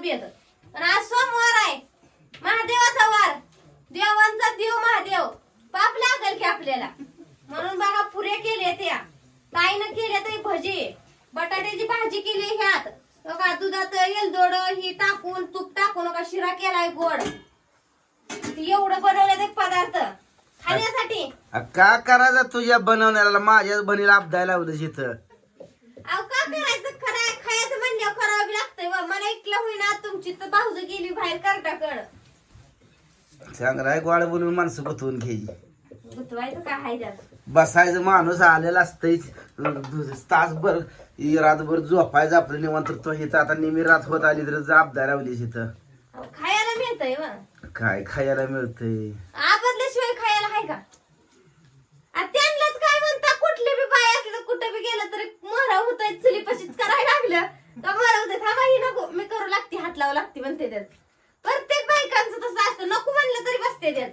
बेद आणि आज सोमवार आहे. महादेवाचा वार. देवांचा देव महादेव. पाप लागल की आपल्याला. म्हणून बघा पुऱ्या केल्या त्या. ताईनं केल्या तरी भजी. बटाट्याची भाजी केली ह्यात. बघा दुधात येलदोड ही टाकून तूप टाकून बघा शिरा केलाय गोड. एवढं बनवलं ते पदार्थ. खाण्यासाठी. का करायचं तुझ्या बनवण्याला? माझ्या बनीला अपदायला लावलं इथं अहो का करायचं? खरं खायचं म्हणल्यावर करावं बी लागतंय व. मला ऐकलं होईना तुमची तर भाऊज गेली बाहेर कर्टाकड. चांगला आहे गोड बोलून माणसं गुतवून घ्यायची गुतवायचं काय हाय त्यात? बसायचं माणूस आलेला असतंच तासभर रातभर झोपायचं आपलं निवांत. तो इथं आता नेहमी रात होत आली तर अपदाय लावलीस इथं. अहो, खायला मिळतंय व. काय खायला मिळतंय? आपल्याशिवाय खायला हाय का? आ, त्यांनाच काय म्हणता? कुठले बी बाय असलं कुठं बी गेलं तरी मरा होत चुलीपाशीच करायला लागलं. मरा होत? थांबा ही नको. मी करू लागते हात लावू लागते म्हणते त्यात. प्रत्येक बायकांचं तसं असतं. नको म्हणलं तरी बसते त्यात.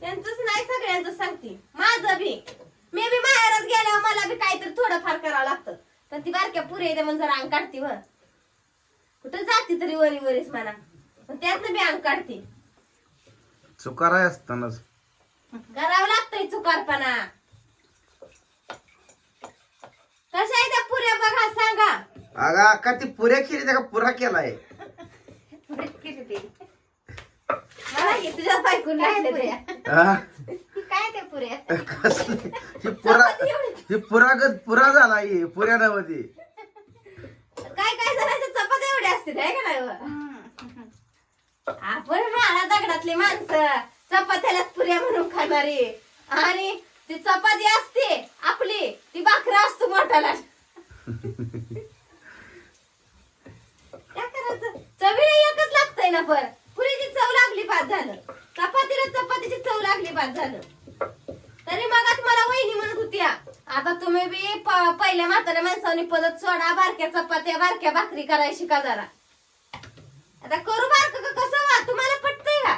त्यांचंच नाही सगळ्यांचं सांगते. माझं बी. मी बी माहेरात गेल्यावर मला बी काहीतरी थोडंफार करावं लागतं. पण ती बारक्या पुरे येते म्हणून जरा अंग काढते व कुठं जाते तरी वरी वरीच म्हणा. पण त्यातनं बी अंग काढते. चुकाराय असतानाच. करावं लागतंय चुकारपणा. कशा आहे त्या पुऱ्या बघा सांगा. अगं अक्का ती पुऱ्या केली त्या का पुरा केलाय? मला तुझ्या बायकून लागले ते. हा? काय ते पुऱ्या? कसलं? ही पुरा ही पुरागत पुरा झाला ही पुऱ्या नव्हती काय काय जणांच्या चपात्या एवढ्या असतील आहे का नाही व? आपण राहणार दगडातली माणसं. चपात्यालाच पुऱ्या म्हणून खाणारी. आणि ती चपाती असते आपली. ती भाकरा असतो मोठाला. काय करायचं? चवीला एकच लागतंय ना पर पुरीची चव लागली बाद झालं. चपातीला चपातीची चव लागली बाद झालं. तरी मगाच मला वहिनी म्हणत होती "आ, आता तुम्ही बी पहिल्या म्हाताऱ्या माणसाने पदत सोडा बारक्या चपात्या बारक्या भाकरी करायची शिका जरा. आता करू बारक का? कसं वा? तुम्हाला पटतंय का?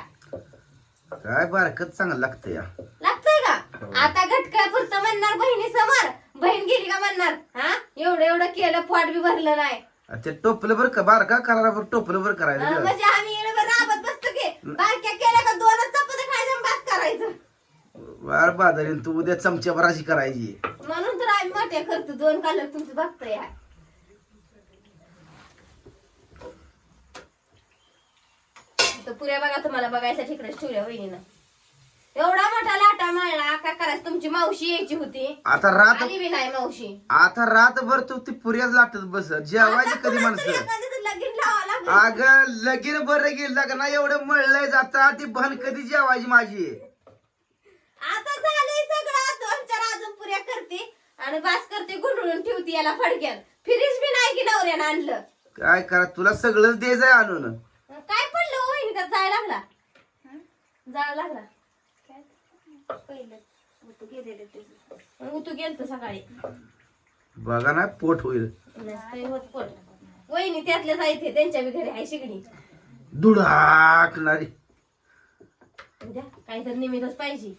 काय चांगलं या. लागतंय? का आता घटका पुरतं म्हणणार बहिणी समोर बहीण गेली का म्हणणार? हा? एवढं एवढं केलं पोट बी भरलं नाही. ते टोपलं बरं का? बारका करायला बरं टोपलं बरं करायचं म्हणजे आम्ही येणं राबत बसतो की. बारक्या केल्या का दोनच चपात्या खायचं बास करायचं. वार बाजारीन तू उद्या चमच्या बराची करायची. म्हणून तर आम्ही मोठ्या करतो दोन काल तुमचं बघतोय हा. तर पुऱ्या बघा तुम्हाला बघायच्या ठिकडेच ठेवल्या वहिनीनं. एवढा मोठा लाटा मळला काय करायचं? तुमची मावशी यायची होती. आता रात आली बी नाही मावशी. आता रातभर तू ती पुऱ्याच लाटत बस. जेवायची कधी माणसं? लगीन लागलं. अगं लगीन बरं गेलं का ना एवढं मळलंय जाता. ती बहन कधी जेवायची माझी? आता झालंय सगळं. दोन चार अजून पुऱ्या करते आणि बास करते गुंडळून ठेवते याला फडक्यात. फिरीज बी नाही की नवऱ्यानं आणलं. काय करा तुला सगळंच द्यायचंय आणून. काय पडलं हो वहिनी त्यात जाळ लागला. जाळ लागला. पहिलं. उतू गेलेले ते. उतू गेलत सकाळी. बघा ना पोट होईल. नसतंय होत पोट. वहिनी त्यातल्या जायचे त्यांच्या बी घरी आहे शिगडी. दुडाकणारी उद्या काहीतरी निमित्तच पाहिजे.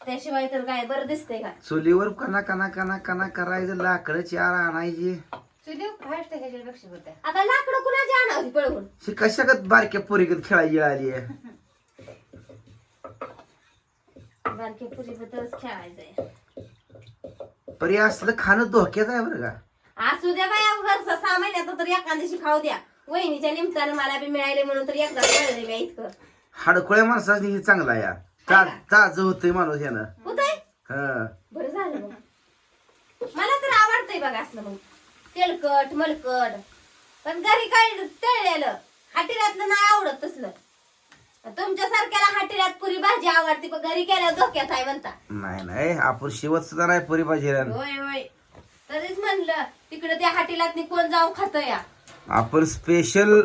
त्याशिवाय तर काय बरं दिसतंय का? चुलीवर कना कना कना कना करायचं लाकडं चार आणायची. चुली फास्ट ह्याच्यापेक्षा होत्या आता लाकडं कुणाची आणावती पळवून? शी कशागत बारक्या पोरीगत खेळायची आली बारके खेळायचंय. परी असलं खाणं धोक्यात आहे बरं का? असू द्या बाया घरचं सहा महिन्यात तर एका दिवशी खाऊ द्या. वहिनीच्या निमतानं मला बी मिळाले म्हणून तर एकदा मी इतकं. हाडकोळ्या माणसाने हे चांगला या. ता ताज होतंय माणूस यानं. होतंय? हा. बरं झालं मग. मला तर आवडतंय बघा असलं मग. तेलकट मलकट. पण घरी काय तळलेलं? हाटेऱ्यातलं नाही आवडत तसलं. तुमच्या सारख्याला हाटेऱ्यात पुरी भाजी आवडते पण घरी केल्यावर धोक्यात आहे म्हणता. नाही नाही आपण शिवत सुद्धा नाही पुरी भाजी होय होय. तरीच म्हणलं तिकडे त्या हाटेलात कोण जाऊन खात या? आपण स्पेशल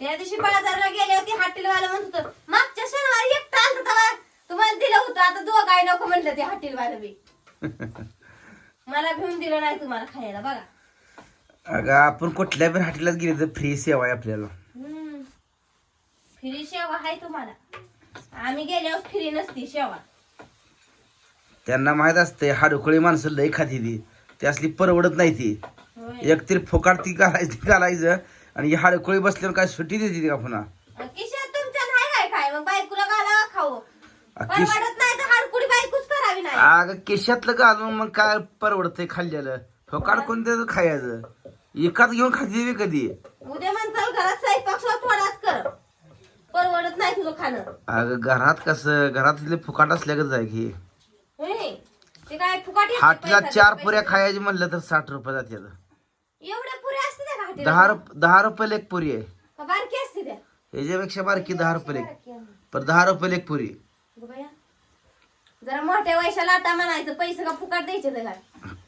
त्या दिवशी बाजारला गेले होते हॉटेलवाला म्हणत होतं मागच्या शनिवारी एकटा आलं तेव्हा तुम्हाला दिलं होतं आता दोघाही नको म्हणलं ते हॉटेलवाला बी. मला घेऊन दिलं नाही तुम्हाला खायला बघा. अगं आपण कुठल्या पण हाटीलाच गेले तर फ्री सेवा आहे आपल्याला. फ्री शेवा आहे तुम्हाला. आम्ही गेल्यावर फ्री नसती शेवा. त्यांना माहीत असते हाडोकळी माणसं लय खाती ती. ती असली परवडत नाही ती. होय. एक तरी फुकाट ती घालायची घालायचं आणि ही हाडोकळी बसल्यावर काय सुट्टी देते ती का पुन्हा? आणि खिशात तुमच्या नाही काय काय? मग बायकोला घाला खाऊ आ, किश- परवडत नाही तर हाडकुडी बायकोच करावी नाही. अग केशातलं घालून मग काय परवडतंय खाल्लेलं फुकाट कोणतं खायचं? एकाच घेऊन खाती कधी? उद्या म्हणताल घरात स्वयंपाक परवडत नाही तुझं खाणं अगं घरात कसं घरातले फुकाट असल्यागत जाय की होय. ते काय फुकाट येते हाटीला पैसा चार. पुऱ्या खायची म्हणलं तर साठ रुपये जातात एवढ्या पुऱ्या असते त्या? दहा रुप दहा रुपयाला एक पुरी आहे का बारकी असते त्या ह्याच्यापेक्षा बारकी दहा रुपये एक पर दहा रुपयाला एक पुरी गं बाया. जरा मोठ्या वयशाला आता म्हणायचं पैसे का फुकाट द्यायचे त्याला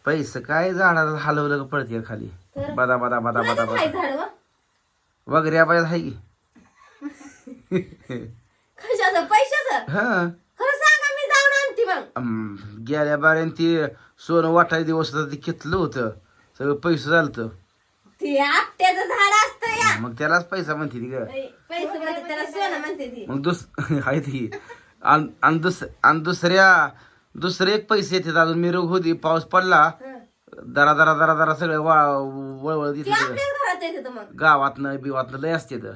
पैसे काय झाडाला हलवलं का पडते खाली तर? बदा बदा बदा बदा बदा झाड? वगैरे बाय आहे की कशाचं? पैशाचं? हा. खरं सांगा मी जाऊन आणते मग. अम, गेल्या बाऱ्यान ती सोनं वाटाय दिवस होतं ते होतं? सगळं पैसे झालं ते आपट्याचं झाड असतं या. मग त्यालाच पैसा म्हणते ती ग. पैसे म्हणते त्याला सोनं म्हणते ती. मग दुस आहे ती. आणि आणि दुस आणि दुसऱ्या दुसरे एक पैसे येतात अजून मिरग होती पाऊस पडला. हं. दरा दरा दरा दरा सगळं वा वळवळ ते तिथे आपल्याच घरात येते तर मग. गावातनं बिवातनं लय असते तर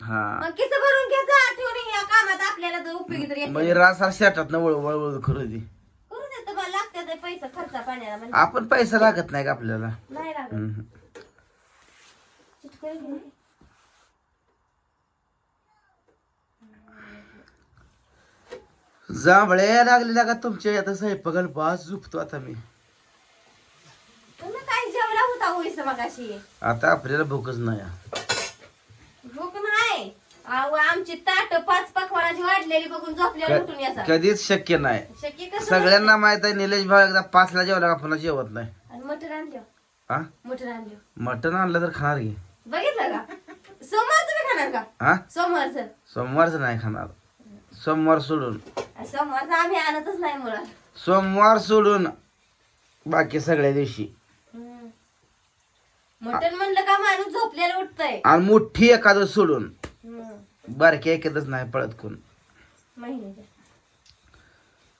हा. मग किस भरून घ्या जा ठेवून या कामात आपल्याला तर उपयोगी तर येते म्हणजे रासार शेतात वळ वळवळ करू दे. करू दे तर मला लागते ते पैसे खर्चा पाण्याला म्हणजे आपण पैसा लागत नाही का आपल्याला? नाही लागत. हम्म. चिटकवून घे. जांभळ्या लागलेल्या का तुमच्या? आता स्वयंपाकाला बास झुपतो आता मी. तुम्ही काय जेवला होता होईस मगाशी? आता आपल्याला भूकच नाही भूक नाही. अहो, आमची ताट पाच पकवानाची वाढलेली बघून झोपलेली उठून क- याचा कधीच शक्य नाही. शक्य कसं सगळ्यांना माहीत आहे निलेश भाऊ एकदा पाचला जेवला का पुन्हा जेवत नाही. आणि आणलं. हा मटण आणलं. मटण आणलं तर खाणार की. बघितलं का? सोमवार तुम्ही खाणार का? हा सोमवारचं. सोमवारचं नाही खाणार. सोमवार सोडून. सोमवारचं आम्ही आणतच नाही मुळात. सोमवार सोडून बाकी सगळ्या दिवशी. मटण म्हणलं का माणूस झोपलेलं उठतय? आणि मोठी एखादं सोडून. बारकी एखादच नाही पळत कोण.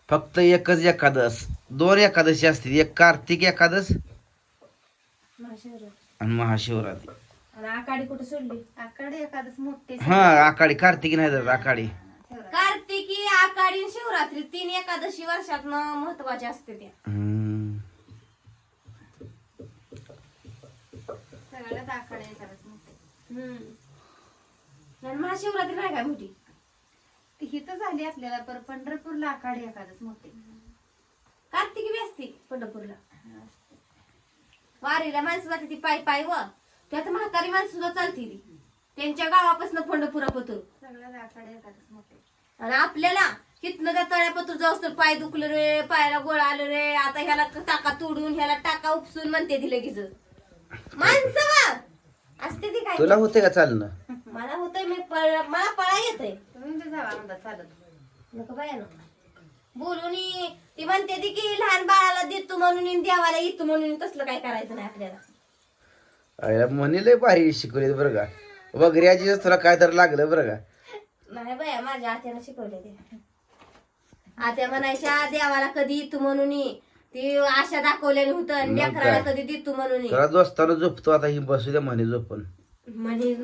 फक्त एकच एकादश दोन एकादशी असतील. एक कार्तिक एकादश महाशिवरात्र. आणि महाशिवरात्री. आणि आकाडी कुठे सोडली? आकडे एखादच मोठे हा आकाडी कार्तिकी नाही जात आकाडी कार्तिकी आकाडी शिवरात्री तीन एकादशी वर्षात महत्त्वाचे असते त्या हम्म. सगळ्यात आकडे मोठे. आणि महाशिवरात्री नाही काय मोठी? ती हिथं झाली आपल्याला पर पंढरपूरला आकडे एखादच मोठे. कार्तिकी बी असते पंढरपूरला. वारीला माणसं जाते ती पाय पाय व. त्यात म्हातारी माणसं सुद्धा चालती ती. त्यांच्या गावापासून एखादच मोठे. आणि आपल्याला तिथनं त्या तळ्यापतूर जाऊस तर पाय दुखलं रे पायाला गोळा आलं रे. आता ह्याला टाका तोडून ह्याला टाका उपसून म्हणते ती लगेच. माणसं वा! असते ती काय? तुला होते का चालणं? मला होतंय मी पळ- मला पळा येतंय. तुम्ही बी जावा म्हणता चालत. नको बाया ना बोलून. ती म्हणते ती की लहान बाळाला देतो म्हणून आणि देवाला येतो म्हणून तसलं काय करायचं नाही आपल्याला. आईला म्हणे लय भारी शिकवले बरं का. वगैरे तुला काय तर लागलं बरं का. नाही बाया माझ्या आत्यानं शिकवले ते. आत्या म्हणायच्या देवाला कधी येतो म्हणून. ती आशा दाखवलेली होतं आणि मग लेकराला? कधी देतो म्हणून. तुला झोपतो आता ही बसू द्या म्हणे झोपून. म्हणे